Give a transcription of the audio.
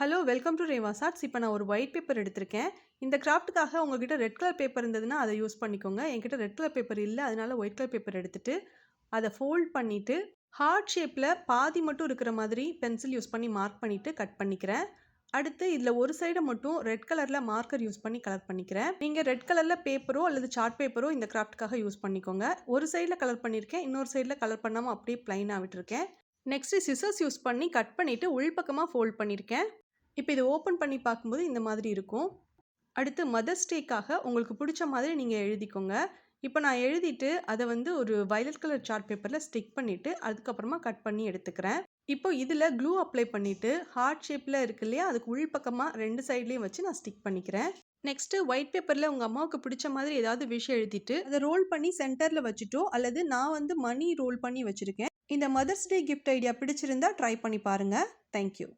Hello welcome to Reva arts இப்போ நான் ஒரு ஒயிட் பேப்பர் எடுத்திருக்கேன். இந்த கிராஃப்ட்டுக்காக உங்ககிட்ட ரெட் கலர் பேப்பர் இருந்ததுன்னா அதை யூஸ் பண்ணிக்கோங்க. என்கிட்ட ரெட் கலர் பேப்பர் இல்லை அதனால ஒயிட் கலர் பேப்பர் எடுத்துட்டு அதை ஃபோல்ட் பண்ணிவிட்டு ஹார்ட் ஷேப்பில் பாதி மட்டும் இருக்கிற மாதிரி பென்சில் யூஸ் பண்ணி மார்க் பண்ணிவிட்டு கட் பண்ணிக்கிறேன். அடுத்து இதில் ஒரு சைடை மட்டும் ரெட் கலரில் மார்க்கர் யூஸ் பண்ணி கலர் பண்ணிக்கிறேன். நீங்கள் ரெட் கலரில் பேப்பரோ அல்லது சார்ட் பேப்பரோ இந்த கிராஃப்ட்டுக்காக யூஸ் பண்ணிக்கோங்க. ஒரு சைடில் கலர் பண்ணியிருக்கேன் இன்னொரு சைடில் கலர் பண்ணாமல் அப்படியே பிளைனாக விட்டுருக்கேன். நெக்ஸ்ட்டு சிசர்ஸ் யூஸ் பண்ணி கட் பண்ணிவிட்டு உள்பக்கமாக ஃபோல்ட் பண்ணியிருக்கேன் இப்போ இதை ஓப்பன் பண்ணி பார்க்கும்போது இந்த மாதிரி இருக்கும். அடுத்து மதர்ஸ் டேக்காக உங்களுக்கு பிடிச்ச மாதிரி நீங்கள் எழுதிக்கோங்க. இப்போ நான் எழுதிட்டு அதை வந்து ஒரு வயலட் கலர் சார்ட் பேப்பரில் ஸ்டிக் பண்ணிவிட்டு அதுக்கப்புறமா கட் பண்ணி எடுத்துக்கிறேன். இப்போ இதில் க்ளூ அப்ளை பண்ணிவிட்டு ஹார்ட் ஷேப்பில் இருக்கு இல்லையா அதுக்கு உள்பக்கமாக ரெண்டு சைட்லேயும் வச்சு நான் ஸ்டிக் பண்ணிக்கிறேன். நெக்ஸ்ட்டு ஒயிட் பேப்பரில் உங்கள் அம்மாவுக்கு பிடிச்ச மாதிரி ஏதாவது விஷயம் எழுதிட்டு அதை ரோல் பண்ணி சென்டரில் வச்சுட்டோ அல்லது நான் வந்து மணி ரோல் பண்ணி வச்சுருக்கேன். இந்த மதர்ஸ் டே கிஃப்ட் ஐடியா பிடிச்சிருந்தா ட்ரை பண்ணி பாருங்கள் தேங்க்யூ